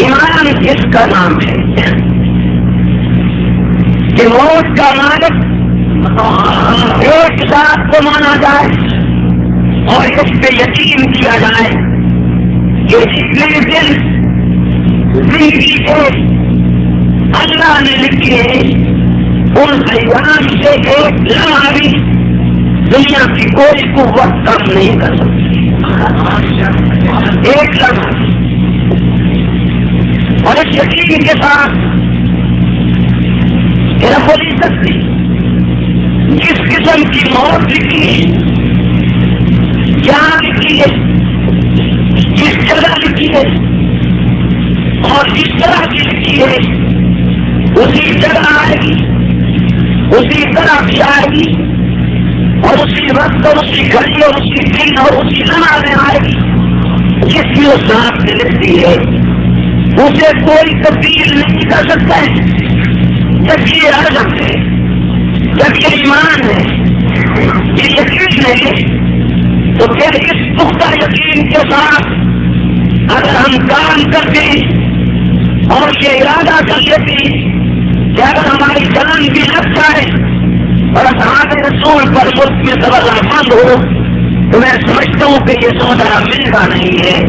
ایمان کس کا نام ہے۔ کہ موت کا مالک ایک ذات کو مانا جائے اور اس پہ یقین کیا جائے کہ جتنے دن زندگی کو اللہ نے لکھے ان ایام سے ایک لمحہ بھی دنیا کی کوئی قوت کم نہیں کر سکتی۔ ایک لمحہ۔ یقین کے ساتھ رب العزت نے جس قسم کی موت لکھی ہے جہاں لکھی ہے، جس جگہ لکھی ہے اور جس طرح کی لکھی ہے، اسی جگہ آئے گی، اسی طرح بھی آئے گی اور اسی وقت اور اسی گھڑی اور اسی دن اور اسی لمحہ میں آئے گی، جس کی اس رات نے لکھ دی ہے۔ اسے کوئی تبدیل نہیں کر سکتا ہے۔ جب یہ عزم ہے، جب یہ ایمان ہے، یہ یقین ہے تو پھر اس پختہ یقین کے ساتھ اگر ہم کام کرتے اور یہ ارادہ کر لیتے کہ اگر ہماری جان بھی لگ جائے اور ہمارے رسول پر ملک میں سبزہ بند ہو تو میں سمجھتا ہوں کہ یہ سودا ملتا نہیں ہے۔